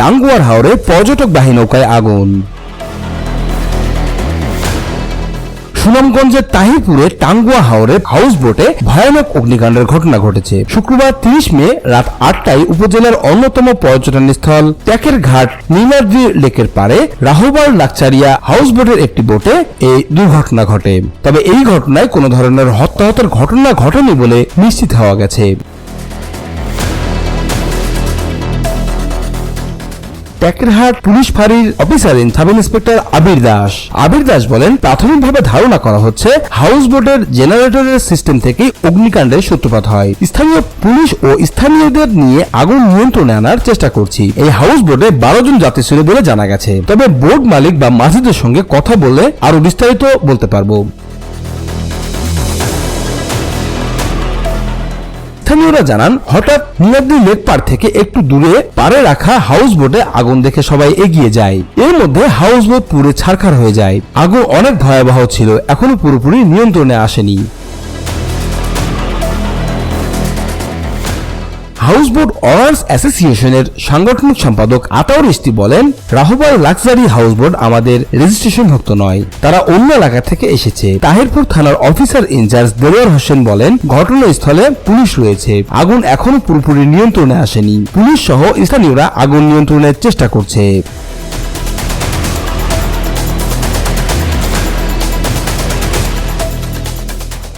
টাঙ্গুয়ার হাওরে পর্যটকবাহী নৌকায় আগুন। সুনামগঞ্জের তাহিরপুরে টাঙ্গুয়া হাওরে হাউস বোটে ভয়ানক অগ্নিকাণ্ডের ঘটনা ঘটেছে। শুক্রবার তিরিশ মে রাত আটটায় উপজেলার অন্যতম পর্যটন স্থল ট্যাকের ঘাট নীলাদ্রি লেকের পারে রাহবার লাকচারিয়া হাউস বোটের একটি বোটে এই দুর্ঘটনা ঘটে। তবে এই ঘটনায় কোনো ধরনের হতাহতের ঘটনা ঘটেনি বলে নিশ্চিত হওয়া গেছে। ট্যাকেরহাট পুলিশ ফাঁড়ির officer sub inspector Abir Das. Abir Das বলেন, প্রাথমিকভাবে ধারণা করা হচ্ছে হাউস বোটের জেনারেটরের সিস্টেম থেকে অগ্নিকাণ্ডের সূত্রপাত হয়। স্থানীয় পুলিশ ও স্থানীয়দের নিয়ে আগুন নিয়ন্ত্রণে আনার চেষ্টা করছি। এই হাউস বোটে বারো জন যাত্রী ছিল বলে জানা গেছে। তবে বোট মালিক বা মাঝিদের সঙ্গে কথা বলে আরও বিস্তারিত বলতে পারব। স্থানীয়রা জানান, হঠাৎ নীলাদ্রি লেক পার থেকে একটু দূরে পারে রাখা হাউস বোটে আগুন দেখে সবাই এগিয়ে যায়। এর মধ্যে হাউস বোট পুড়ে ছারখার হয়ে যায়। আগুন অনেক ভয়াবহ ছিল, এখনও পুরোপুরি নিয়ন্ত্রণে আসেনি। হাউসবোট অনার্স অ্যাসোসিয়েশনের সাংগঠনিক সম্পাদক আতাউর ইস্তি বলেন রাহুবাল লাক্সারি হাউসবোট আমাদের রেজিস্ট্রেশন ভক্ত নয়। তারা অন্য এলাকা থেকে এসেছে। তাহিরপুর থানার অফিসার ইনচার্জ দেলোয়ার হোসেন বলেন, ঘটনাস্থলে পুলিশ রয়েছে। আগুন এখনও পুরোপুরি নিয়ন্ত্রণে আসেনি। পুলিশ সহ স্থানীয়রা আগুন নিয়ন্ত্রণের চেষ্টা করছে।